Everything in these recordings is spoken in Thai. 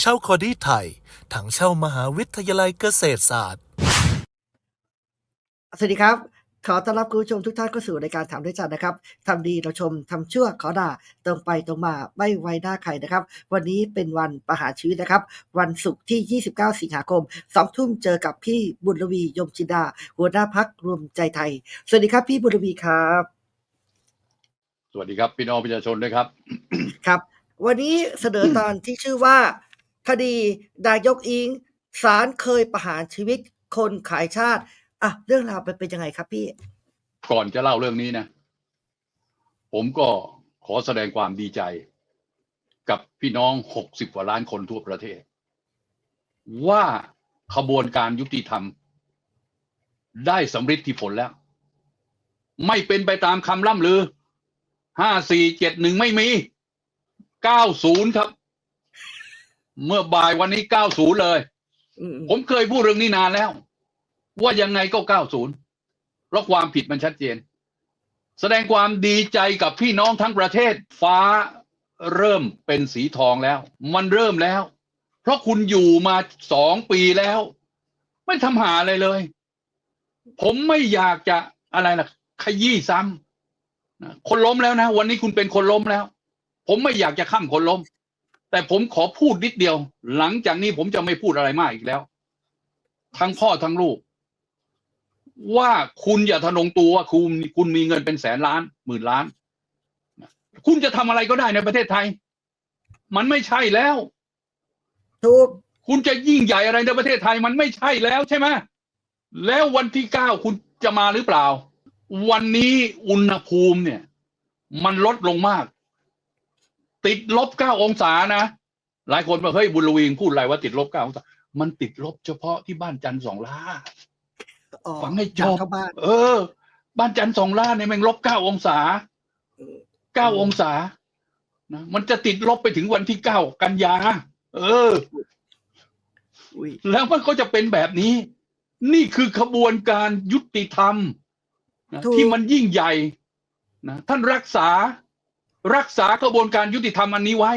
เช่าคอดี้ไทย ถังเช่ามหาวิทยาลัยเกษตรศาสตร์ สวัสดีครับ ขอต้อนรับคุณผู้ชมทุกท่านเข้าสู่รายการถามด้วยจันนะครับทำดีเราชมทำชั่วขอด่าตรงไปตรงมาไม่ไว้หน้าใครนะครับ วันนี้เป็นวันประหารชีวิตนะครับ วันศุกร์ที่ 29 สิงหาคม2ทุ่มเจอกับพี่บุญรวียมจินดา หัวหน้าพักรวมใจไทย สวัสดีครับพี่บุญรวีครับ สวัสดีครับพี่น้องประชาชนด้วยครับ ครับ วันนี้เสนอตอนที่ชื่อว่า คดีนายกอิงศาลเคยประหารชีวิตคนขายชาติอะเรื่องราวเป็นเป็นยังไงครับพี่ ก่อนจะเล่าเรื่องนี้นะ ผมก็ขอแสดงความดีใจ กับพี่น้องหกสิบกว่าล้านคนทั่วประเทศ ว่าขบวนการยุติธรรม ได้สำเร็จที่ผลแล้ว ไม่เป็นไปตามคำล่ำลือห้าสี่เจ็ดหนึ่งไม่มีเก้าศูนย์ครับ เมื่อบ่ายวันนี้เก้าศูนย์เลยอืมผมเคยพูดเรื่องนี้นานแล้ว ว่ายังไงก็90เพราะความผิดมันชัดเจน แสดงความดีใจกับพี่น้องทั้งประเทศ ฟ้าเริ่มเป็นสีทองแล้ว มันเริ่มแล้ว เพราะคุณอยู่มาสองปีแล้ว ไม่ทำหาอะไรเลย ผมไม่อยากจะอะไรล่ะ ขยี้ซ้ำนะคนล้มแล้วนะ วันนี้คุณเป็นคนล้มแล้ว ผมไม่อยากจะข้ามคนล้ม แต่ผมขอพูดนิดเดียว หลังจากนี้ผมจะไม่พูดอะไรมากอีกแล้ว ทั้งพ่อทั้งลูก ว่าคุณอย่าทะนงตัวว่าคุณคุณมีเงินเป็นแสนล้านหมื่นล้าน คุณจะทำอะไรก็ได้ในประเทศไทย มันไม่ใช่แล้วถูกคุณจะยิ่งใหญ่อะไรในประเทศไทยมันไม่ใช่แล้วใช่ไหมแล้ววันที่เก้าคุณจะมาหรือเปล่า วันนี้อุณหภูมิเนี่ย มันลดลงมาก ติดลบเก้าองศานะ หลายคนบอกเฮ้ยบุญลวีงพูดอะไรว่าติดลบเก้าองศา มันติดลบเฉพาะที่บ้านจันทร์สองล่าอ๋อฟังให้จบเข้าบ้านเออ บ้านจันทร์สองล่าเนี่ยแมันลบเก้าองศาเก้าองศานะมันจะติดลบไปถึงวันที่เก้ากันยา เอออุ้ยแล้วมันก็จะเป็นแบบนี้ นี่คือขบวนการยุติธรรมนะที่มันยิ่งใหญ่นะท่านรักษา รักษากระบวนการยุติธรรมอันนี้ไว้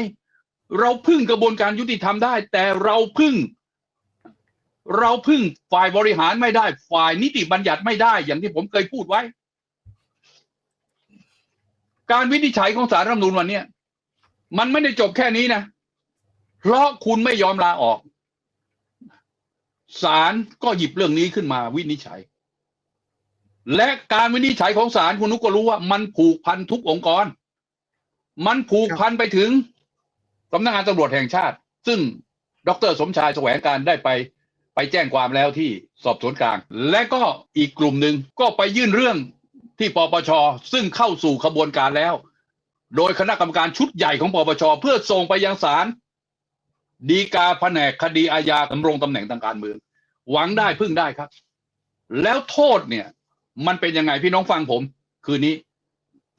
เราพึ่งกระบวนการยุติธรรมได้ แต่เราพึ่ง เราพึ่งฝ่ายบริหารไม่ได้ ฝ่ายนิติบัญญัติไม่ได้ อย่างที่ผมเคยพูดไว้ การวินิจฉัยของสารรัฐธรรมนูญวันนี้มันไม่ได้จบแค่นี้นะ เพราะคุณไม่ยอมลาออกศาลก็หยิบเรื่องนี้ขึ้นมาวินิจฉัย และการวินิจฉัยของศาลคุณนุกก็รู้ว่ามันผูกพันทุกองค์กร มันผูกพันไปถึงสำนักงานตำรวจแห่งชาติ ซึ่งดรสมชายแสวงการได้ไปไปแจ้งความแล้วที่สอบสวนกลาง และก็อีกกลุ่มหนึ่งก็ไปยื่นเรื่องที่ปปช ซึ่งเข้าสู่ขบวนการแล้ว โดยคณะกรรมการชุดใหญ่ของปปช เพื่อส่งไปยังศาลดีกาแผนกคดีอาญาดำรงตำแหน่งทางการเมือง หวังได้พึ่งได้ครับ แล้วโทษเนี่ย มันเป็นยังไงพี่น้องฟังผม คืนนี้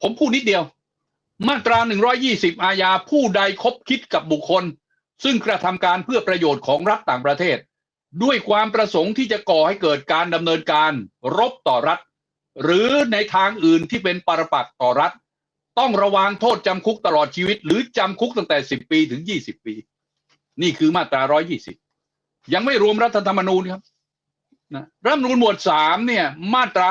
ผมพูดนิดเดียว มาตรา 120 อาญาผู้ใดคบคิดกับบุคคล ซึ่งกระทำการเพื่อประโยชน์ของรัฐต่างประเทศ ด้วยความประสงค์ที่จะก่อให้เกิดการดำเนินการรบต่อรัฐ หรือในทางอื่นที่เป็นปรปักษ์ต่อรัฐ ต้องระวางโทษจำคุกตลอดชีวิต หรือจำคุกตั้งแต่ 10 ปีถึง 20 ปี นี่คือมาตรา 120 ยังไม่รวมรัฐธรรมนูญครับนะรัฐธรรมนูญหมวด 3 เนี่ยมาตรา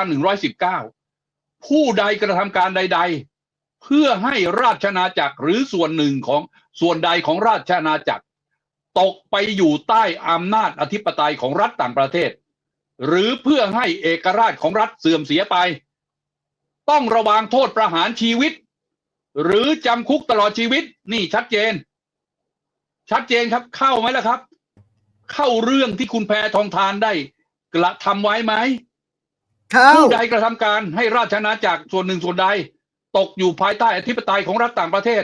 119 ผู้ใดกระทำการใด ๆ เพื่อให้ราชนาจักรหรือส่วนหนึ่งของส่วนใดของราชนาจักร ตกไปอยู่ใต้อำนาจอธิปไตยของรัฐต่างประเทศ หรือเพื่อให้เอกราชของรัฐเสื่อมเสียไป ต้องระวางโทษประหารชีวิต หรือจำคุกตลอดชีวิต นี่ชัดเจน ชัดเจนครับเข้าไหมล่ะครับ เข้าเรื่องที่คุณแพทองทานได้ กระทำไว้ไหมเข้าผู้ใดกระทำการให้ราชอาณาจักรส่วนหนึ่งส่วนใด ตกอยู่ภายใต้อธิปไตยของรัฐต่างประเทศ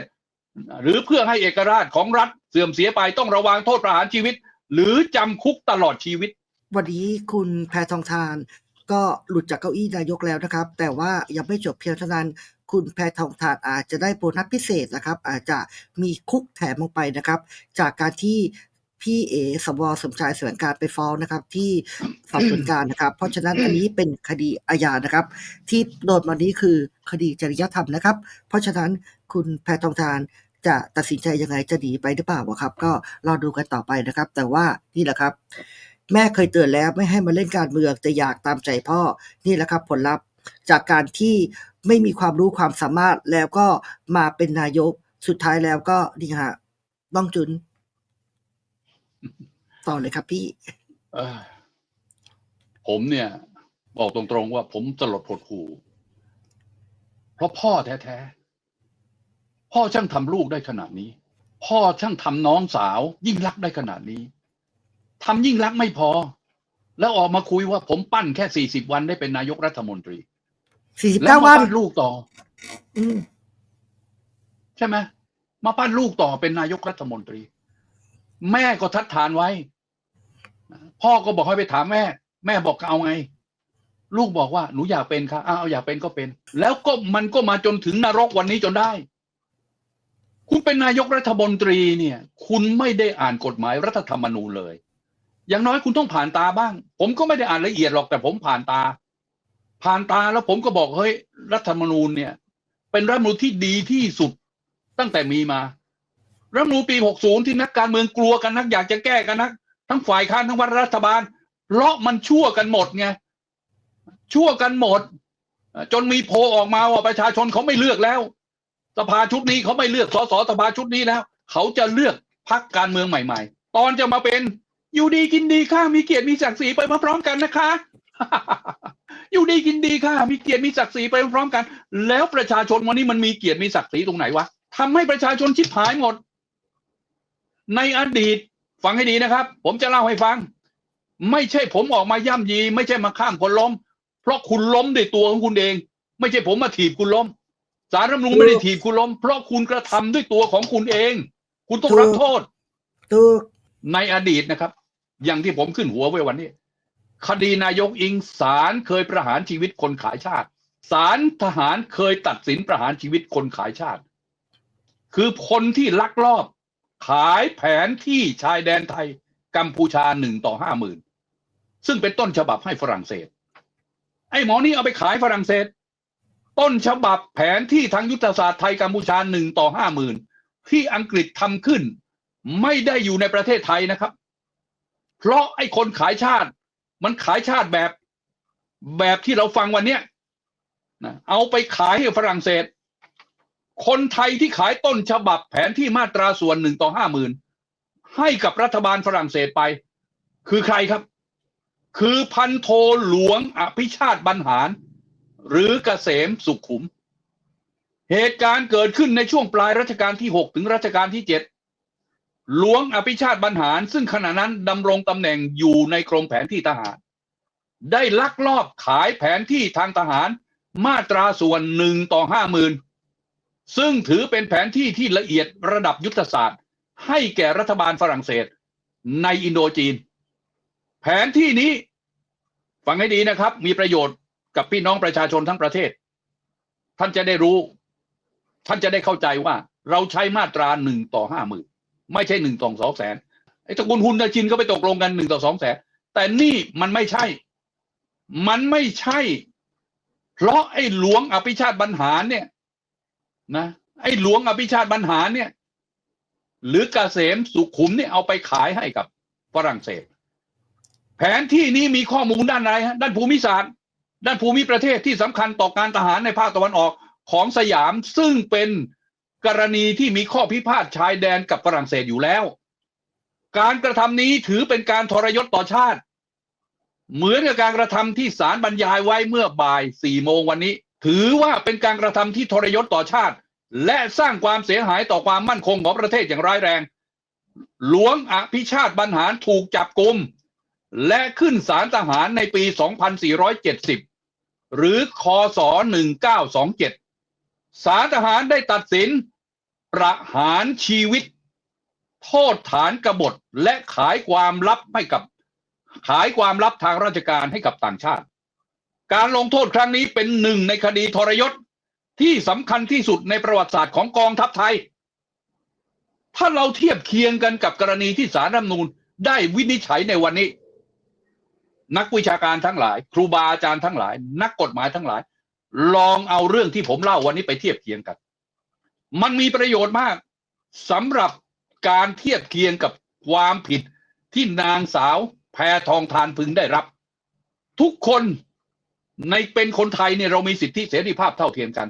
หรือเพื่อให้เอกราชของรัฐเสื่อมเสียไปต้องระวางโทษประหารชีวิต หรือจำคุกตลอดชีวิต วันนี้คุณแพทองทานก็หลุดจากเก้าอี้นายกแล้วนะครับ แต่ว่ายังไม่จบเพียงเท่านั้น คุณแพทองทานอาจจะได้โบนัสพิเศษนะครับ อาจจะมีคุกแถมลงไปนะครับ จากการที่ พี่เอสวสมชายแสวงการไปฟ้องนะครับ ที่สอบสวนกลารนะครับ เพราะฉะนั้นอันนี้เป็นคดีอาญานะครับ ที่โดนวันนี้คือคดีจริยธรรมนะครับ เพราะฉะนั้นคุณแพทองทานจะตัดสินใจยังไงจะหนีไปหรือเปล่าอะครับ ก็รอดูกันต่อไปนะครับ แต่ว่านี่แหละครับ แม่เคยเตือนแล้วไม่ให้มาเล่นการเมืองแต่อยากตามใจพ่อนี่แหละครับ ผลลัพธ์จากการที่ไม่มีความรู้ความสามารถแล้วก็มาเป็นนายกสุดท้ายแล้วก็นี่ฮะต้องจุน ต่อเลยครับพี่เอ้ยผมเนี่ย บอกตรงๆว่าผมสลดหดหู่เพราะพ่อแท้ๆพ่อช่างทำลูกได้ขนาดนี้ พ่อช่างทำน้องสาว ยิ่งรักษณ์ได้ขนาดนี้ทำยิ่งรักษณ์ไม่พอ แล้วออกมาคุยว่าผมปั้นแค่สี่สิบวันได้เป็นนายกรัฐมนตรีสี่สิบแล้วเก้ามาวันปั้นลูกต่ออืมใช่ไหมมาปั้นลูกต่อเป็นนายกรัฐมนตรี แม่ก็ทัดทานไว้ พ่อก็บอกให้ไปถามแม่ แม่บอกเอาไง ลูกบอกว่าหนูอยากเป็นค่ะอ้าวอยากเป็นก็เป็น แล้วก็มันก็มาจนถึงนรกวันนี้จนได้ คุณเป็นนายกรัฐมนตรีเนี่ย คุณไม่ได้อ่านกฎหมายรัฐธรรมนูญเลย อย่างน้อยคุณต้องผ่านตาบ้าง ผมก็ไม่ได้อ่านละเอียดหรอกแต่ผมผ่านตา ผ่านตาแล้วผมก็บอกเฮ้ยรัฐธรรมนูญเนี่ย เป็นรัฐมนูญที่ดีที่สุดตั้งแต่มีมา รัฐมนูปี 60 ที่นักการเมืองกลัวกันนักอยากจะแก้กันนัก ทั้งฝ่ายค้านทั้งวัรัฐบาลเพราะมันชั่วกันหมดไงชั่วกันหมด จนมีโพออกมาว่าประชาชนเขาไม่เลือกแล้ว สภาชุดนี้เขาไม่เลือกสสสภาชุดนี้แล้ว เขาจะเลือกพักการเมืองใหม่ ๆ ตอนจะมาเป็นอยู่ดีกินดีค่ะมีเกียรติมีศักดิ์ศรีไปพร้อมๆกันนะคะ อยู่ดีกินดีค่ะมีเกียรติมีศักดิ์ศรีไปพร้อมๆกัน แล้วประชาชนวันนี้มันมีเกียรติมีศักดิ์ศรีตรงไหนวะทำให้ประชาชนชิบหายหมด ในอดีตฟังให้ดีนะครับ ผมจะเล่าให้ฟัง ไม่ใช่ผมออกมาย่ำยี ไม่ใช่มาข้างคนล้ม เพราะคุณล้มด้วยตัวของคุณเอง ไม่ใช่ผมมาถีบคุณล้มสารรัฐธรรมนูญไม่ได้ถีบคุณล้ม เพราะคุณกระทำด้วยตัวของคุณเอง คุณต้องรับโทษถูกในอดีตนะครับ อย่างที่ผมขึ้นหัวไว้วันนี้ คดีนายกอิงศาลเคยประหารชีวิตคนขายชาติศาลทหารเคยตัดสินประหารชีวิตคนขายชาติ คือคนที่ลักลอบ ขายแผนที่ชายแดนไทย กัมพูชาหนึ่งต่อห้าหมื่นซึ่งเป็นต้นฉบับให้ฝรั่งเศส ไอ้หมอนี่เอาไปขายฝรั่งเศส ต้นฉบับแผนที่ทางยุทธศาสตร์ไทยกัมพูชาหนึ่งต่อห้าหมื่นที่อังกฤษทำขึ้น ไม่ได้อยู่ในประเทศไทยนะครับ เพราะไอ้คนขายชาติ มันขายชาติแบบแบบที่เราฟังวันเนี้ยนะเอาไปขายให้ฝรั่งเศส คนไทยที่ขายต้นฉบับแผนที่มาตราส่วนหนึ่งต่อห้าหมื่นให้กับรัฐบาลฝรั่งเศสไป คือใครครับ คือพันโทหลวงอภิชาติบรรหาร หรือเกษมสุขุม เหตุการณ์เกิดขึ้นในช่วงปลายรัชกาลที่หกถึงรัชกาลที่เจ็ดหลวงอภิชาติบรรหาร ซึ่งขณะนั้นดำรงตำแหน่งอยู่ในกรมแผนที่ทหาร ได้ลักลอบขายแผนที่ทางทหารมาตราส่วนหนึ่งต่อห้าหมื่น ซึ่งถือเป็นแผนที่ที่ละเอียดระดับยุทธศาสตร์ ให้แก่รัฐบาลฝรั่งเศสในอินโดจีน แผนที่นี้ฟังให้ดีนะครับ มีประโยชน์กับพี่น้องประชาชนทั้งประเทศ ท่านจะได้รู้ ท่านจะได้เข้าใจว่า เราใช้มาตราหนึ่งต่อห้าหมื่นไม่ใช่หนึ่งต่อสองแสนไอ้ตระกูลฮุนจินก็ไปตกลงกันหนึ่งต่อสองแสนแต่นี่มันไม่ใช่ มันไม่ใช่ เพราะไอ้หลวงอภิชาติบรรหารเนี่ย นะไอ้หลวงอภิชาติบรรหารเนี่ย หรือกเกษมสุขุมเนี่ยเอาไปขายให้กับฝรั่งเศส แผนที่นี้มีข้อมูลด้านอะไรฮะด้านภูมิศาสตร์ ด้านภูมิประเทศที่สำคัญต่อการทหารในภาคตะวันออกของสยามซึ่งเป็นกรณีที่มีข้อพิพาทชายแดนกับฝรั่งเศสอยู่แล้ว การกระทำนี้ถือเป็นการทรยศต่อชาติ เหมือนกับการกระทำที่ศาลบรรยายไว้เมื่อบ่ายสี่โมงวันนี้ ถือว่าเป็นการกระทำที่ทรยศต่อชาติ และสร้างความเสียหายต่อความมั่นคงของประเทศอย่างร้ายแรง หลวงอภิชาติบรรหารถูกจับกลุม และขึ้นศาลทหารในปี 2470 หรือคศ1927 ศาลทหารได้ตัดสิน ประหารชีวิต โทษฐานกบฏและขายความลับให้กับ ขายความลับทางราชการให้กับต่างชาติ การลงโทษครั้งนี้เป็นหนึ่งในคดีทรยศ ที่สำคัญที่สุดในประวัติศาสตร์ของกองทัพไทย ถ้าเราเทียบเคียงกันกับกรณีที่สารรัฐมนูญได้วินิจฉัยในวันนี้ นักวิชาการทั้งหลาย ครูบาอาจารย์ทั้งหลาย นักกฎหมายทั้งหลาย ลองเอาเรื่องที่ผมเล่าวันนี้ไปเทียบเคียงกัน มันมีประโยชน์มากสำหรับการเทียบเคียงกับความผิดที่นางสาวแพทองทานพึงได้รับ ทุกคนในเป็นคนไทยเนี่ยเรามีสิทธิเสรีภาพเท่าเทียมกัน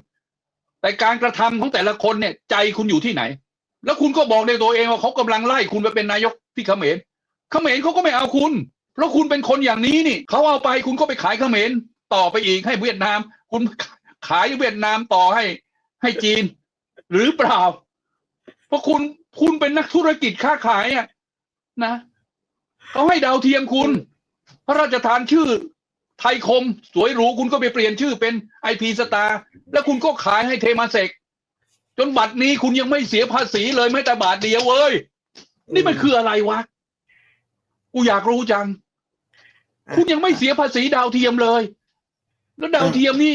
แต่การกระทำของแต่ละคนเนี่ย ใจคุณอยู่ที่ไหน แล้วคุณก็บอกในตัวเองว่าเขากำลังไล่คุณไปเป็นนายกที่เขมรเขมรเขาก็ไม่เอาคุณ เพราะคุณเป็นคนอย่างนี้นี่เขาเอาไปคุณก็ไปขายเขมรต่อไปอีกให้เวียดนาม คุณขายเวียดนามต่อให้ให้จีน หรือเปล่า เพราะคุณคุณเป็นนักธุรกิจค้าขายอะนะเขาให้ดาวเทียมคุณ พระราชทานชื่อ ไทยคมสวยหรูคุณก็ไปเปลี่ยนชื่อเป็นไอพีสตาร์แล้วคุณก็ขายให้เทมาเซกจนบัตรนี้คุณยังไม่เสียภาษีเลยแม้แต่บาทเดียวเว้ย นี่มันคืออะไรวะ กูอยากรู้จัง คุณยังไม่เสียภาษีดาวเทียมเลย แล้วดาวเทียมนี่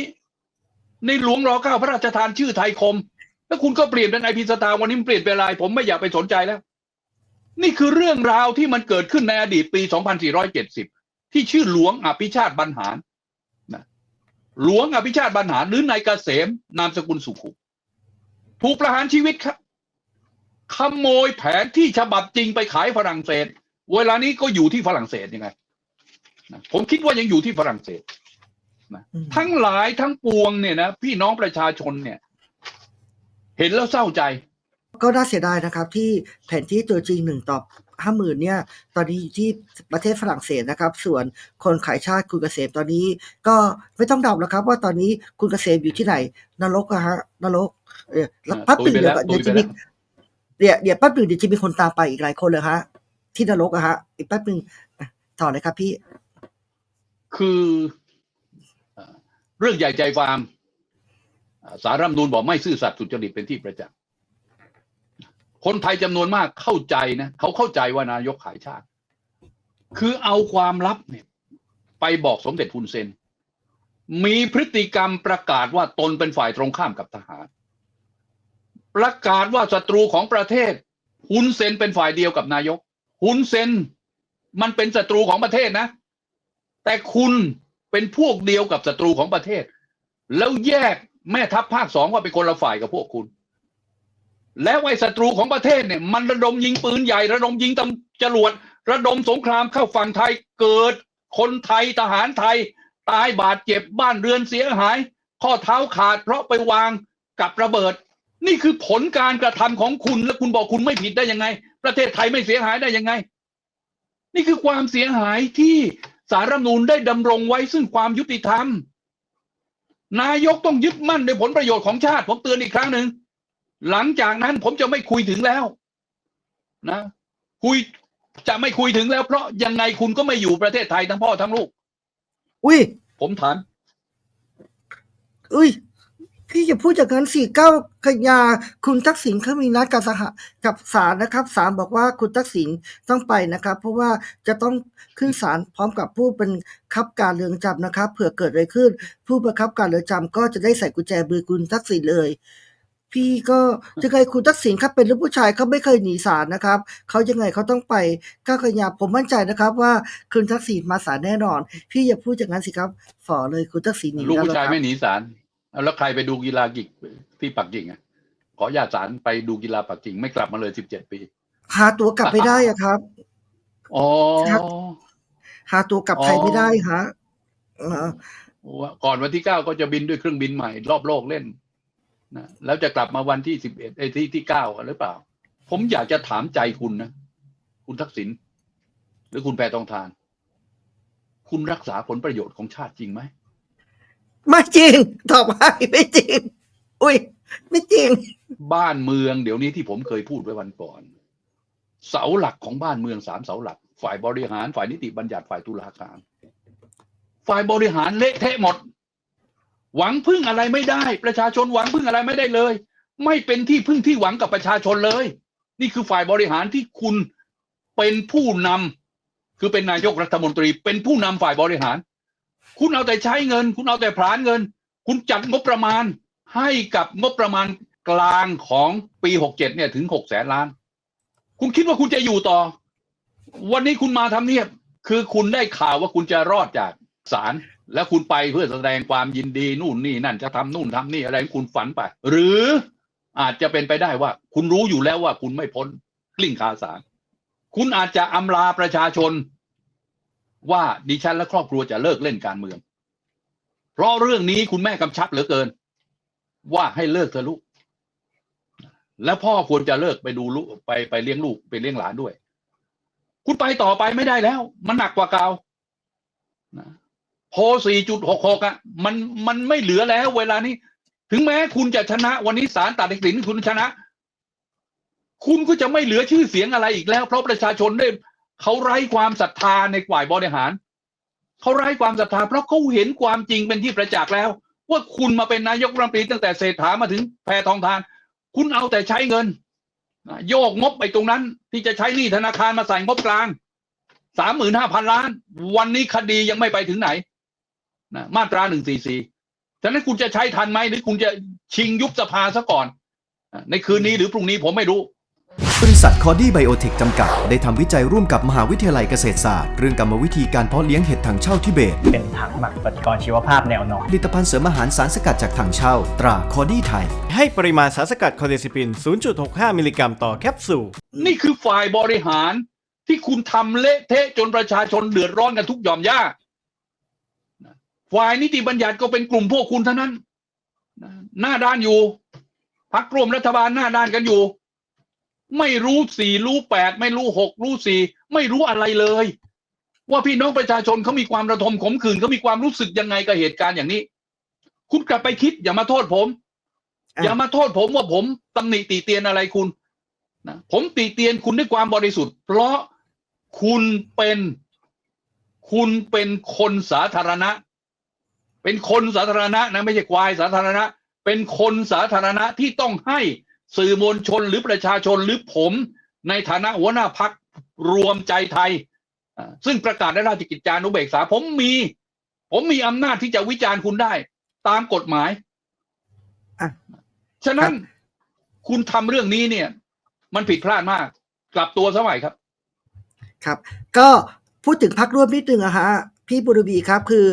ในหลวงรอเก้าพระราชทานชื่อไทยคม แล้วคุณก็เปลี่ยนเป็นไอพีสตาร์วันนี้มันเปลี่ยนเป็นอะไรผมไม่อยากไปสนใจแล้ว นี่คือเรื่องราวที่มันเกิดขึ้นในอดีตปี 2470 ที่ชื่อหลวงอภิชาติบรรหารนะหลวงอภิชาติบรรหารหรือนายเกษมนามสกุลสุขุมถูกประหารชีวิตครับขโมยแผนที่ฉบับจริงไปขายฝรั่งเศส เวลานี้ก็อยู่ที่ฝรั่งเศสยังไงนะผมคิดว่ายังอยู่ที่ฝรั่งเศสนะอืมทั้งหลายทั้งปวงเนี่ยนะพี่น้องประชาชนเนี่ย เห็นแล้วเศร้าใจ ก็น่าเสียดายนะครับ ที่แผนที่ตัวจริงหนึ่งต่อห้าหมื่นเนี่ยตอนนี้อยู่ที่ประเทศฝรั่งเศสนะครับ ส่วนคนขายชาติคุณเกษมตอนนี้ ก็ไม่ต้องเดาแล้วครับ ว่าตอนนี้คุณเกษมอยู่ที่ไหน นรกอะฮะนรกเออแล้วอ่าแปั๊บตุหนึ่ยงไปเดี๋ยวแล้วเดี๋ยวตุจะยไปมีแล้วเดี๋ยวเดี๋ยวแป๊บหนึ่งเดี๋ยวจะมีคนตามไปอีกหลายคนเลยฮะ ที่นรกอะฮะอีกแป๊บหนึ่งอะต่อเลยครับพี่ คือเอ่อเรื่องใหญ่ใจฟาร์มอ่าสารรัฐธรรมนูญบอกไม่ซื่อสัตย์สุจริตเป็นที่ประจักษ์ คนไทยจำนวนมากเข้าใจนะเขาเข้าใจว่านายกขายชาติ คือเอาความลับเนี่ย ไปบอกสมเด็จฮุนเซน มีพฤติกรรมประกาศว่าตนเป็นฝ่ายตรงข้ามกับทหาร ประกาศว่าศัตรูของประเทศฮุนเซนเป็นฝ่ายเดียวกับนายกฮุนเซนมันเป็นศัตรูของประเทศนะ แต่คุณเป็นพวกเดียวกับศัตรูของประเทศ แล้วแยกแม่ทัพภาคสองว่าเป็นคนละฝ่ายกับพวกคุณ แล้วไอ้ศัตรูของประเทศเนี่ยมันระดมยิงปืนใหญ่ ระดมยิงตำจรวดระดมสงครามเข้าฝั่งไทยเกิดคนไทยทหารไทย ตายบาดเจ็บบ้านเรือนเสียหาย ข้อเท้าขาดเพราะไปวางกับระเบิด นี่คือผลการกระทำของคุณแล้วคุณบอกคุณไม่ผิดได้ยังไง ประเทศไทยไม่เสียหายได้ยังไง นี่คือความเสียหายที่สารรัฐมนูญได้ดำรงไว้ซึ่งความยุติธรรม นายกต้องยึดมั่นในผลประโยชน์ของชาติผมเตือนอีกครั้งหนึ่ง หลังจากนั้นผมจะไม่คุยถึงแล้ว นะ คุยจะไม่คุยถึงแล้ว เพราะยังไงคุณก็ไม่อยู่ประเทศไทยทั้งพ่อทั้งลูก อุ้ย ผมถาม อุ้ยพี่อย่าพูดอย่างนั้นสี่เก้ากันยา คุณทักษิณเขามีนัดกับสหกับศาลนะครับศาลบอกว่าคุณทักษิณต้องไปนะครับ เพราะว่าจะต้องขึ้นศาลพร้อมกับผู้เป็นคับการเรือนจำนะครับเผื่อเกิดอะไรขึ้น ผู้บังคับการเรือนจำก็จะได้ใส่กุญแจมือคุณทักษิณเลย พี่ก็ยังไงคุณทักษิณครับเป็นลูกผู้ชายเขาไม่เคยหนีศาลนะครับเขายังไงเขาต้องไปก้าวกันยาผมมั่นใจนะครับ ว่าคุณทักษิณมาศาลแน่นอน พี่อย่าพูดอย่างนั้นสิครับฝ่อเลยคุณทักษิณหนีลูกแล้วผู้ชายนะครับไม่หนีศาลเอาแล้วใครไปดูกีฬากิกที่ปักกิ่งอะขอญาตศาลไปดูกีฬาปักกิ่งไม่กลับมาเลยสิบเจ็ดปี หาตั๋วกลับไม่ได้อะครับอ๋อครับหาตั๋วกลับไทยอ๋อไม่ได้ฮะเออว่าก่อนวันที่เก้าก็จะบินด้วยเครื่องบินใหม่ รอบโลกเล่น นะแล้วจะกลับมาวันที่สิบเอ็ดไอ้ที่ที่เก้าหรือเปล่า ผมอยากจะถามใจคุณนะ คุณทักษิณหรือคุณแพทองทาน คุณรักษาผลประโยชน์ของชาติจริงไหมไม่จริงตอบให้ไม่จริง อุ้ย ไม่จริง บ้านเมืองเดี๋ยวนี้ที่ผมเคยพูดไว้วันก่อน เสาหลักของบ้านเมืองสามเสาหลัก ฝ่ายบริหารฝ่ายนิติบัญญัติฝ่ายตุลาการ ฝ่ายบริหารเละเทะหมด หวังพึ่งอะไรไม่ได้ ประชาชนหวังพึ่งอะไรไม่ได้เลย ไม่เป็นที่พึ่งที่หวังกับประชาชนเลย นี่คือฝ่ายบริหารที่คุณเป็นผู้นำคือเป็นนายกรัฐมนตรี เป็นผู้นำฝ่ายบริหาร คุณเอาแต่ใช้เงิน คุณเอาแต่ผลานเงิน คุณจัดงบประมาณให้กับงบประมาณกลางของปีหกเจ็ดเนี่ยถึงหกแสนล้าน คุณคิดว่าคุณจะอยู่ต่อ วันนี้คุณมาทำเนียบ คือคุณได้ข่าวว่าคุณจะรอดจากศาล แล้วคุณไปเพื่อแสดงความยินดีนู่นนี่นั่นจะทำนู่นทำนี่อะไรคุณฝันไป หรืออาจจะเป็นไปได้ว่า คุณรู้อยู่แล้วว่าคุณไม่พ้นกลิ้งคาสารคุณอาจจะอำลาประชาชน ว่าดิฉันและครอบครัวจะเลิกเล่นการเมือง เพราะเรื่องนี้คุณแม่กำชับเหลือเกิน ว่าให้เลิกเถอลูกแล้วพ่อควรจะเลิกไปดูลูกไปไปเลี้ยงลูกไปเลี้ยงหลานด้วย คุณไปต่อไปไม่ได้แล้ว มันหนักกว่าเก่านะ พสี่จุดหกหกอะ มัน มันไม่เหลือแล้ว เวลานี้ ถึงแม้คุณจะชนะ วันนี้ศาลตัดสินคุณชนะ คุณก็จะไม่เหลือชื่อเสียงอะไรอีกแล้ว เพราะประชาชนได้เขาไร้ความศรัทธาในฝ่ายบริหาร เขาไร้ความศรัทธาเพราะเขาเห็นความจริงเป็นที่ประจักษ์แล้ว ว่าคุณมาเป็นนายกรัฐมนตรีตั้งแต่เศรษฐามาถึงแพทองทาน คุณเอาแต่ใช้เงินโยกงบไปตรงนั้น ที่จะใช้หนี้ธนาคารมาใส่งบกลางสามหมื่นห้าพันล้าน วันนี้คดียังไม่ไปถึงไหน นะมาตราหนึ่งสี่สี่ฉะนั้นคุณจะใช้ทันไหมหรือคุณจะชิงยุบสภาซะก่อนนะในคืนนี้หรือพรุ่งนี้ผมไม่รู้บริษัทคอดี้ไบโอเทคจำกัด ได้ทำวิจัยร่วมกับมหาวิทยาลัยเกษตรศาสตร์ เรื่องกรรมวิธีการเพาะเลี้ยงเห็ดถังเช่าทิเบต เป็นถังหมักปฏิกรณ์ชีวภาพแนวนอนผลิตภัณฑ์เสริมอาหารสารสกัดจากถังเช่า ตราคอดี้ไทย ให้ปริมาณสารสกัดคอเดซิปิน 0.65 มิลลิกรัมต่อแคปซูล นี่คือฝ่ายบริหารที่คุณทำเละเทะจนประชาชนเดือดร้อนกันทุกหย่อมย่า ฝ่ายนิติบัญญัติก็เป็นกลุ่มพวกคุณเท่านั้นนะหน้าด้านอยู่พักร่วมรัฐบาลหน้าด้านกันอยู่ ไม่รู้สี่รู้แปดไม่รู้หกรู้สี่ไม่รู้อะไรเลย ว่าพี่น้องประชาชนเขามีความระทมขมขื่นเขามีความรู้สึกยังไงกับเหตุการณ์อย่างนี้ คุณกลับไปคิดอย่ามาโทษผมอะอย่ามาโทษผมว่าผมตำหนิติเตียนอะไรคุณนะผมติเตียนคุณด้วยความบริสุทธิ์ เพราะคุณเป็น คุณเป็นคนสาธารณะ เป็นคนสาธารณะนะไม่ใช่ควายสาธารณะ เป็นคนสาธารณะที่ต้องให้สื่อมวลชนหรือประชาชนหรือผม ในฐานะหัวหน้าพักรวมใจไทยอ่าซึ่งประกาศในราชกิจจานุเบกษา ผมมี ผมมีอำนาจที่จะวิจารณ์คุณได้ ตามกฎหมายอะฉะนั้นครับคุณทำเรื่องนี้เนี่ย มันผิดพลาดมาก กลับตัวสมัยครับ ครับ ก็พูดถึงพักร่วมนิดนึงอะฮะพี่บุรบีครับ คือ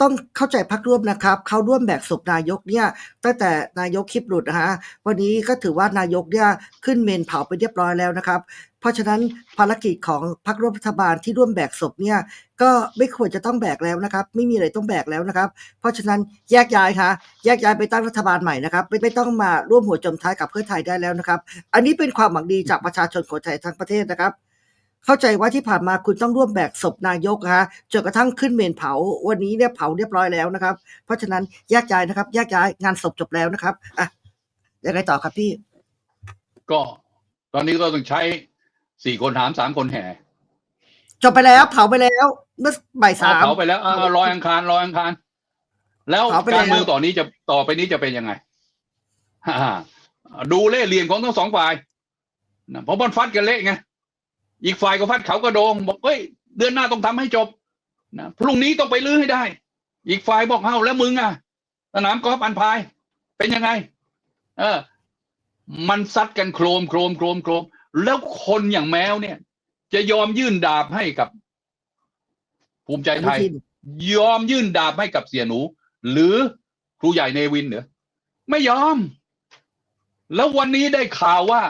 ต้องเข้าใจพักร่วมนะครับ เขาร่วมแบกศพนายกเนี่ยตั้งแต่นายกคลิปหลุดนะฮะวันนี้ก็ถือว่านายกเนี่ยขึ้นเมนเผาไปเรียบร้อยแล้วนะครับ เพราะฉะนั้นภารกิจของพักร่วมรัฐบาลที่ร่วมแบกศพเนี่ยก็ไม่ควรจะต้องแบกแล้วนะครับ ไม่มีอะไรต้องแบกแล้วนะครับ เพราะฉะนั้นแยกย้ายค่ะแยกย้ายไปตั้งรัฐบาลใหม่นะครับ ไม่ไม่ต้องมาร่วมหัวจมท้ายกับเพื่อไทยได้แล้วนะครับ อันนี้เป็นความหวังดีจากประชาชนคนไทยทั้งประเทศนะครับ เข้าใจว่าที่ผ่านมาคุณต้องร่วมแบกศพนายกฮะจนกระทั่งขึ้นเมนเผา วันนี้เนี่ยเผาเรียบร้อยแล้วนะครับ เพราะฉะนั้นแยกย้ายนะครับแยกย้ายงานศพจบแล้วนะครับอะยังไงต่อครับพี่ ก็ ตอนนี้ก็ต้องใช้สี่คนถามสามคนแห่จบไปแล้ว เผาไปแล้ว เมื่อบ่ายสามเผาไปแล้วเอาเอารอยอังคารรอยอังคารแล้วเผาไปแล้วการเมืองต่อนนี้จะต่อไปนี้จะเป็นยังไงฮ่าดูเล่ห์เหลี่ยมของทั้งสองฝ่ายนะเพราะมันฟัดกันเละไง อีกฝ่ายก็ฟัดเขากระโดง บอกเฮ้ยเดือนหน้าต้องทำให้จบนะพรุ่งนี้ต้องไปลื้อให้ได้ อีกฝ่ายบอกเฮาแล้วมึงอะสนามกอล์ฟอันพาย เป็นยังไง เออ มันซัดกันโครมโครมโครมโครมแล้วคนอย่างแมวเนี่ย จะยอมยื่นดาบให้กับ ภูมิใจไทย ยอมยื่นดาบให้กับเสียหนู หรือครูใหญ่เนวินเหรอไม่ยอม แล้ววันนี้ได้ข่าวว่า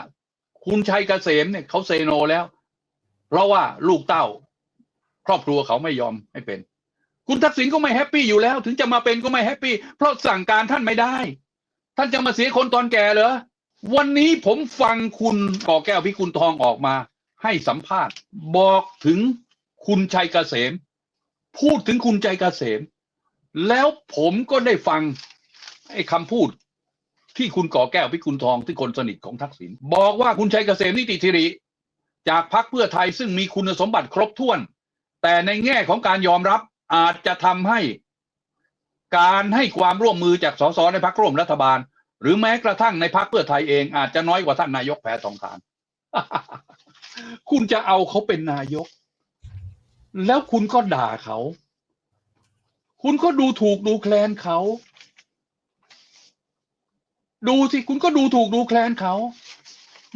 คุณชัยเกษมเนี่ยเขาเซโนแล้ว เพราะว่าลูกเต้า ครอบครัวเขาไม่ยอมให้เป็น คุณทักษิณก็ไม่แฮปปี้อยู่แล้ว ถึงจะมาเป็นก็ไม่แฮปปี้เพราะสั่งการท่านไม่ได้ ท่านจะมาเสียคนตอนแก่เหรอวันนี้ผมฟังคุณก่อแก้วพิกุลทองออกมา ให้สัมภาษณ์ บอกถึงคุณชัยเกษม พูดถึงคุณใจเกษม แล้วผมก็ได้ฟังไอ้คำพูดที่คุณก่อแก้วพิกุลทองที่คนสนิทของทักษิณบอกว่าคุณชัยเกษมนิติธิริ จากพรรคเพื่อไทยซึ่งมีคุณสมบัติครบถ้วน แต่ในแง่ของการยอมรับอาจจะทำให้ การให้ความร่วมมือจากสสในพรรคร่วมรัฐบาล หรือแม้กระทั่งในพรรคเพื่อไทยเองอาจจะน้อยกว่าท่านนายกแพทองทาน คุณจะเอาเขาเป็นนายก แล้วคุณก็ด่าเขา คุณก็ดูถูกดูแคลนเขา ดูสิคุณก็ดูถูกดูแคลนเขา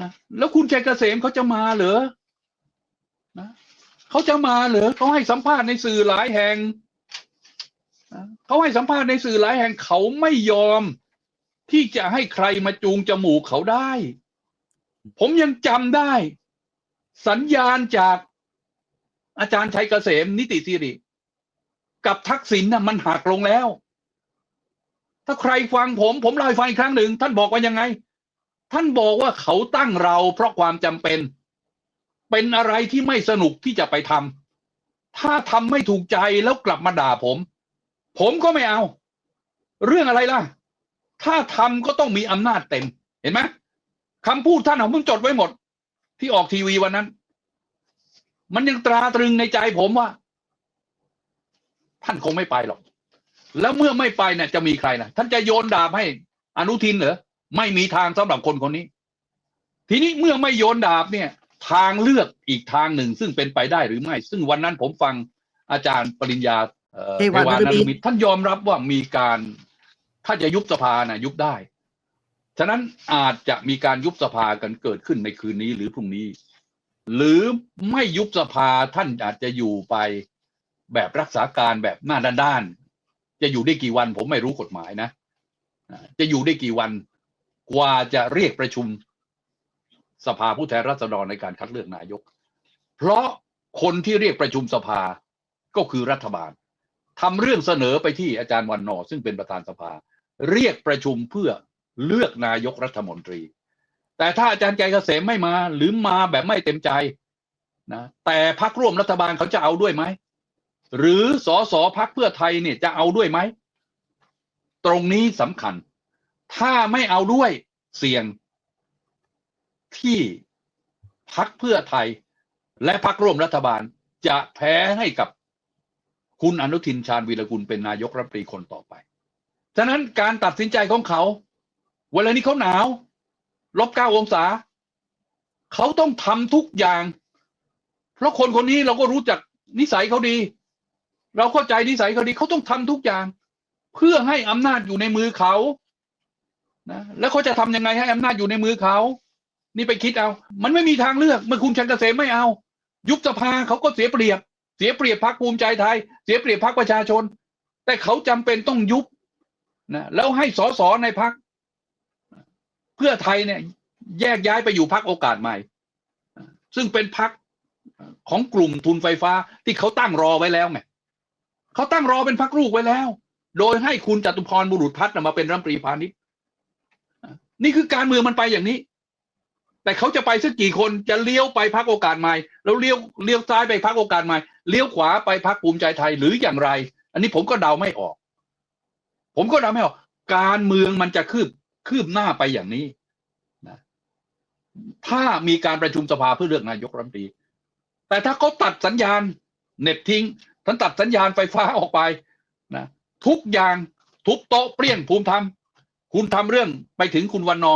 นะแล้วคุณชัยเกษมเขาจะมาเหรอนะเขาจะมาเหรอเขาให้สัมภาษณ์ในสื่อหลายแห่งนะเขาให้สัมภาษณ์ในสื่อหลายแห่งเขาไม่ยอม ที่จะให้ใครมาจูงจมูกเขาได้ ผมยังจำได้ สัญญาณจากอาจารย์ชัยเกษมนิติสิริ กับทักษิณน่ะมันหักลงแล้ว ถ้าใครฟังผม ผมเล่าให้ฟังอีกครั้งหนึ่ง ท่านบอกว่ายังไง ท่านบอกว่าเขาตั้งเราเพราะความจำเป็น เป็นอะไรที่ไม่สนุกที่จะไปทำถ้าทำไม่ถูกใจแล้วกลับมาด่าผม ผมก็ไม่เอา เรื่องอะไรล่ะ ถ้าทำก็ต้องมีอำนาจเต็ม เห็นไหมคำพูดท่านผมจดไว้หมด ที่ออกทีวีวันนั้น มันยังตราตรึงในใจผมว่า ท่านคงไม่ไปหรอก แล้วเมื่อไม่ไปเนี่ยจะมีใครล่ะท่านจะโยนดาบให้อนุทินเหรอ ไม่มีทางสำหรับคนคนนี้ ทีนี้เมื่อไม่โยนดาบเนี่ย ทางเลือกอีกทางหนึ่ง ซึ่งเป็นไปได้หรือไม่ ซึ่งวันนั้นผมฟังอาจารย์ปริญญาเอ่อเทวาเทวานนนรุรุมิมิตตรท่านยอมรับว่ามีการ ถ้าจะยุบสภานะยุบได้ ฉะนั้นอาจจะมีการยุบสภากันเกิดขึ้นในคืนนี้หรือพรุ่งนี้ หรือไม่ยุบสภาท่านอาจจะอยู่ไปแบบรักษาการแบบหน้าด้านๆจะอยู่ได้กี่วันผมไม่รู้กฎหมายนะอ่าจะอยู่ได้กี่วัน กว่าจะเรียกประชุมสภาผู้แทนราษฎรในการคัดเลือกนายก เพราะคนที่เรียกประชุมสภาก็คือรัฐบาลทำเรื่องเสนอไปที่อาจารย์วันนอซึ่งเป็นประธานสภา เรียกประชุมเพื่อเลือกนายกรัฐมนตรี แต่ถ้าอาจารย์ใจเกษมไม่มาหรือมาแบบไม่เต็มใจนะแต่พักร่วมรัฐบาลเขาจะเอาด้วยไหม หรือสอสอพักเพื่อไทยเนี่ยจะเอาด้วยไหม ตรงนี้สำคัญ ถ้าไม่เอาด้วยเสี่ยงที่พักเพื่อไทย และพักร่วมรัฐบาลจะแพ้ให้กับคุณอนุทินชาญวีรกุลเป็นนายกรัฐมนตรีคนต่อไป ฉะนั้นการตัดสินใจของเขา เวลานี้เขาหนาวลบเก้าองศา เขาต้องทำทุกอย่าง เพราะคนคนนี้เราก็รู้จักนิสัยเขาดี เราเข้าใจนิสัยเขาดี เขาต้องทำทุกอย่าง เพื่อให้อำนาจอยู่ในมือเขา นะแล้วเขาจะทำยังไงให้อำนาจอยู่ในมือเขา นี่ไปคิดเอา มันไม่มีทางเลือก เมื่อคุณชัยเกษมไม่เอา ยุบสภาเขาก็เสียเปรียบ เสียเปรียบพรรคภูมิใจไทย เสียเปรียบพรรคประชาชน แต่เขาจำเป็นต้องยุบนะแล้วให้สสในพรรคเพื่อไทยเนี่ย แยกย้ายไปอยู่พรรคโอกาสใหม่ ซึ่งเป็นพรรคของกลุ่มทุนไฟฟ้าที่เขาตั้งรอไว้แล้วไงเขาตั้งรอเป็นพรรคลูกไว้แล้ว โดยให้คุณจตุพรบุรุษพัฒน์มาเป็นรัฐมนตรีพาณิชย์ นี่คือการเมืองมันไปอย่างนี้ แต่เขาจะไปสักกี่คนจะเลี้ยวไปพักโอกาสใหม่ แล้วเลี้ยวเลี้ยวซ้ายไปพักโอกาสใหม่เลี้ยวขวาไปพักภูมิใจไทยหรืออย่างไร อันนี้ผมก็เดาไม่ออก ผมก็เดาไม่ออก การเมืองมันจะคืบคืบหน้าไปอย่างนี้นะถ้ามีการประชุมสภาเพื่อเลือกนายกรัฐมนตรีแต่ถ้าเขาตัดสัญญาณเน็ตทิ้งท่านตัดสัญญาณไฟฟ้าออกไปนะทุกอย่างทุบโต๊ะเปลี่ยนภูมิธรรม คุณทำเรื่องไปถึงคุณวันนอ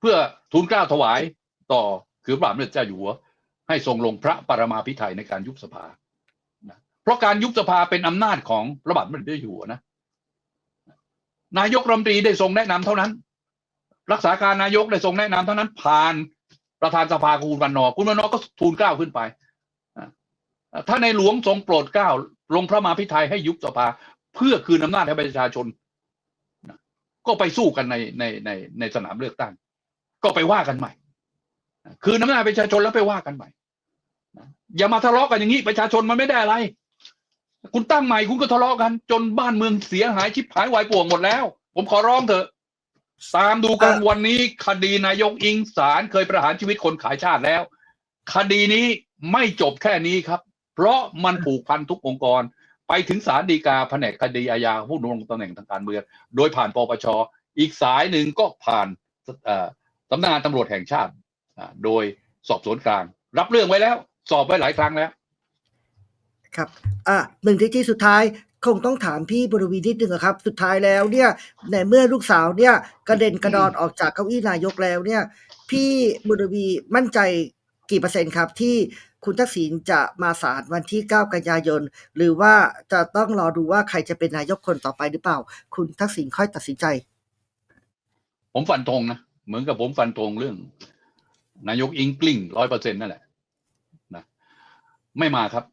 เพื่อทูลเกล้าถวายต่อคือพระบาทสมเด็จเจ้าอยู่หัว ให้ทรงลงพระปรมาภิไธยในการยุบสภานะเพราะการยุบสภาเป็นอำนาจของพระบาทสมเด็จเจ้าอยู่หัวนะ นายกรัฐมนตรีได้ทรงแนะนำเท่านั้น รักษาการนายกได้ทรงแนะนำเท่านั้น ผ่านประธานสภาคุณวันนอ คุณวันนอก็ทูลเกล้าขึ้นไปถ้าในหลวงทรงโปรดเกล้าลงพระมาภิไธยให้ยุบสภา เพื่อคืนอำนาจให้ประชาชน ก็ไปสู้กันในในในในสนามเลือกตั้ง ก็ไปว่ากันใหม่นะคืนอำนาจประชาชนแล้วไปว่ากันใหม่นะอย่ามาทะเลาะกันอย่างนี้ประชาชนมันไม่ได้อะไร คุณตั้งใหม่คุณก็ทะเลาะกัน จนบ้านเมืองเสียหายชิบหายวายป่วงหมดแล้ว ผมขอร้องเถอะ ตามดูกันวันนี้คดีนายกอิงสารเคยประหารชีวิตคนขายชาติแล้ว คดีนี้ไม่จบแค่นี้ครับ เพราะมันผูกพันทุกองค์กร ไปถึงศาลฎีกาแผนกคดีอาญาผู้ดำรงตำแหน่งทางการเมืองโดยผ่านปปชอีกสายหนึ่งก็ผ่านสำนักงานตำรวจแห่งชาติโดยสอบสวนกลาง รับเรื่องไว้แล้ว สอบไว้หลายครั้งแล้ว ครับอะหนึ่งที่ที่สุดท้ายคงต้องถามพี่บรวีนิดนึงครับ สุดท้ายแล้วเนี่ยในเมื่อลูกสาวเนี่ยกระเด็นกระดอนออกจากเก้าอี้นายกแล้วเนี่ย พี่บุรวีมั่นใจกี่เปอร์เซ็นต์ครับที่ คุณทักษิณจะมาศาลวันที่ 9 กันยายน หรือว่าจะต้องรอดูว่าใครจะเป็นนายกคนต่อไปหรือเปล่า คุณทักษิณค่อยตัดสินใจ ผมฟันธงนะ เหมือนกับผมฟันธงเรื่อง นายกอิงกลิ้งร้อยเปอร์เซ็นนั่นแหละนะไม่มาครับ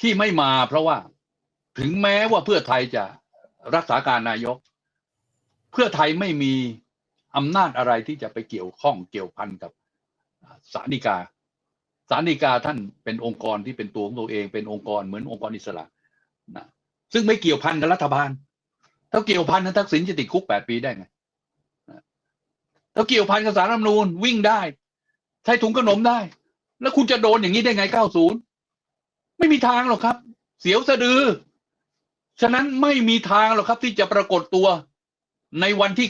ที่ไม่มาเพราะว่าถึงแม้ว่าเพื่อไทยจะรักษาการนายก เพื่อไทยไม่มีอำนาจอะไรที่จะไปเกี่ยวข้องเกี่ยวพันกับศาลฎีกา ศาลฎีกาท่านเป็นองค์กรที่เป็นตัวของตัวเอง เป็นองค์กรเหมือนองค์กรอิสระนะซึ่งไม่เกี่ยวพันกับรัฐบาล ถ้าเกี่ยวพันนั้นทักษิณจะติดคุกแปดปีได้ไงถ้าเกี่ยวพันกับสารรัฐมนูญวิ่งได้ ใช้ถุงขนมได้ แล้วคุณจะโดนอย่างนี้ได้ไง90ไม่มีทางหรอกครับ เสียวสะดือ ฉะนั้นไม่มีทางหรอกครับที่จะปรากฏตัวในวันที่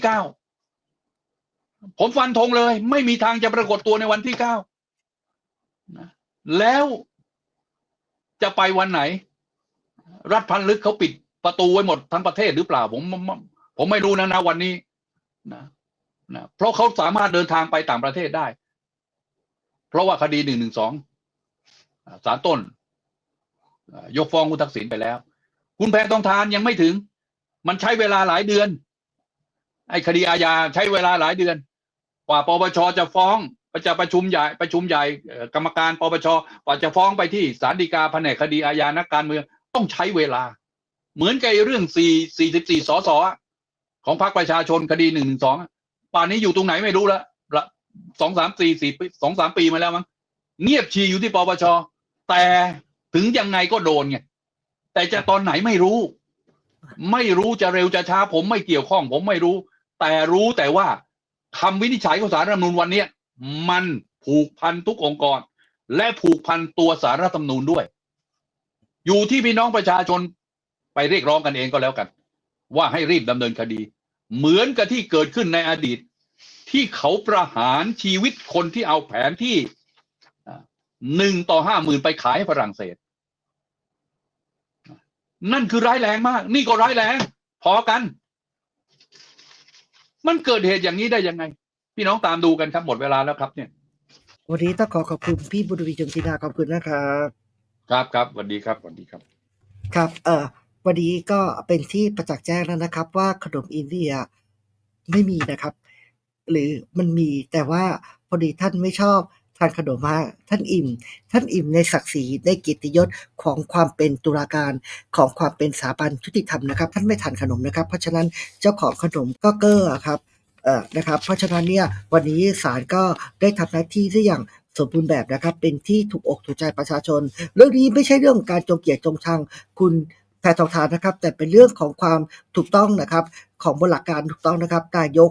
9ผมฟันธงเลย ไม่มีทางจะปรากฏตัวในวันที่9 นะแล้วจะไปวันไหน รัฐพันลึกเขาปิดประตูไว้หมดทั้งประเทศหรือเปล่า ผมผมไม่รู้นะนะวันนี้นะนะเพราะเขาสามารถเดินทางไปต่างประเทศได้ เพราะว่าคดีหนึ่งหนึ่งสองศาลต้น ยกฟ้องคุณทักษิณไปแล้ว คุณแพทองทานยังไม่ถึง มันใช้เวลาหลายเดือน ไอ้คดีอาญาใช้เวลาหลายเดือน กว่าปปชจะฟ้อง จะประชุมใหญ่ประชุมใหญ่กรรมการปปชกว่าจะฟ้องไปที่ศาลฎีกาแผนกคดีอาญานักการเมืองต้องใช้เวลา เหมือนกับเรื่องสี่สี่สิบสี่สสอของพรรคประชาชนคดีหนึ่งหนึ่งสองป่านนี้อยู่ตรงไหนไม่รู้ละละสองสามสี่สี่ปีสองสามปีมาแล้วมั้งเงียบชีอยู่ที่ปปชแต่ถึงยังไงก็โดนไงแต่จะตอนไหนไม่รู้ ไม่รู้จะเร็วจะช้าผมไม่เกี่ยวข้อง ผมไม่รู้ แต่รู้แต่ว่าคำวินิจฉัยของสารรัฐมนูญวันเนี้ย มันผูกพันทุกองค์กร และผูกพันตัวสารรัฐธรรมนูญด้วย อยู่ที่พี่น้องประชาชนไปเรียกร้องกันเองก็แล้วกัน ว่าให้รีบดำเนินคดี เหมือนกับที่เกิดขึ้นในอดีต ที่เขาประหารชีวิตคนที่เอาแผนที่หนึ่งต่อห้าหมื่นไปขายให้ฝรั่งเศส นั่นคือร้ายแรงมาก นี่ก็ร้ายแรง พอกัน มันเกิดเหตุอย่างนี้ได้ยังไง พี่น้องตามดูกันครับหมดเวลาแล้วครับ เนี่ย วันนี้ต้องขอขอบคุณพี่บุญวีจงจินาขอบคุณนะครับครับครับสวัสดีครับสวัสดีครับ ครับเอ่อวันนี้ก็เป็นที่ประจักษ์แจ้งแล้วนะครับ ว่าขนมอินเดียไม่มีนะครับ หรือมันมีแต่ว่าพอดีท่านไม่ชอบทานขนมมากท่านอิ่ม ท่านอิ่มในศักดิ์ศรีในเกียรติยศของความเป็นตุลาการของความเป็นสถาบันยุติธรรมนะครับ ท่านไม่ทานขนมนะครับ เพราะฉะนั้นเจ้าของขนมก็เก้อครับเอ่อ นะครับ เพราะฉะนั้นเนี่ยวันนี้ศาลก็ได้ทำหน้าที่ได้อย่างสมบูรณ์แบบนะครับ เป็นที่ถูกอกถูกใจประชาชน เรื่องนี้ไม่ใช่เรื่องการจงเกลียดจงชังคุณแพทองทานนะครับ แต่เป็นเรื่องของความถูกต้องนะครับ ของบนหลักการถูกต้องนะครับนายก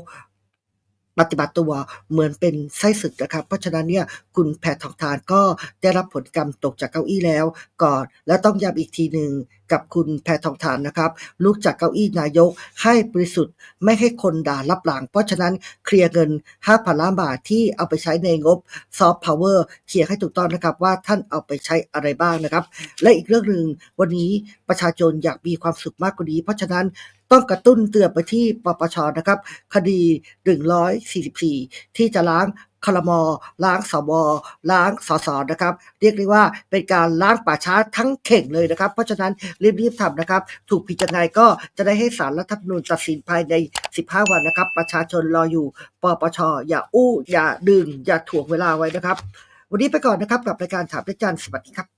ปฏิบัติตัวเหมือนเป็นไส้ศึกนะครับ เพราะฉะนั้นเนี่ยคุณแพทองทานก็ได้รับผลกรรมตกจากเก้าอี้แล้วก่อน และต้องย้ำอีกทีหนึ่งกับคุณแพทองทานนะครับลุกจากเก้าอี้นายกให้บริสุทธิ์ไม่ให้คนด่ารับหลัง เพราะฉะนั้นเคลียร์เงิน 5,000 ล้านบาทที่เอาไปใช้ในงบซอฟต์พาวเวอร์เคลียร์ให้ถูกต้องนะครับว่าท่านเอาไปใช้อะไรบ้างนะครับ และอีกเรื่องหนึ่งวันนี้ประชาชนอยากมีความสุขมากกว่านี้ เพราะฉะนั้น ต้องกระตุ้นเตือนไปที่ปปชนะครับ คดี 144 ที่จะล้างคลมล้างสวล้างสสนะครับ เรียกได้ว่าเป็นการล้างป่าช้าทั้งเข่งเลยนะครับ เพราะฉะนั้นรีบๆทำนะครับ ถูกผิดยังไงก็จะได้ให้สารรัฐธรรมนูญตัดสินภายใน 15 วันนะครับ ประชาชนรออยู่ ปปชอย่าอู้ อย่าดึง อย่าถ่วงเวลาไว้นะครับ วันนี้ไปก่อนนะครับกับรายการถามได้จันทร์สวัสดีครับ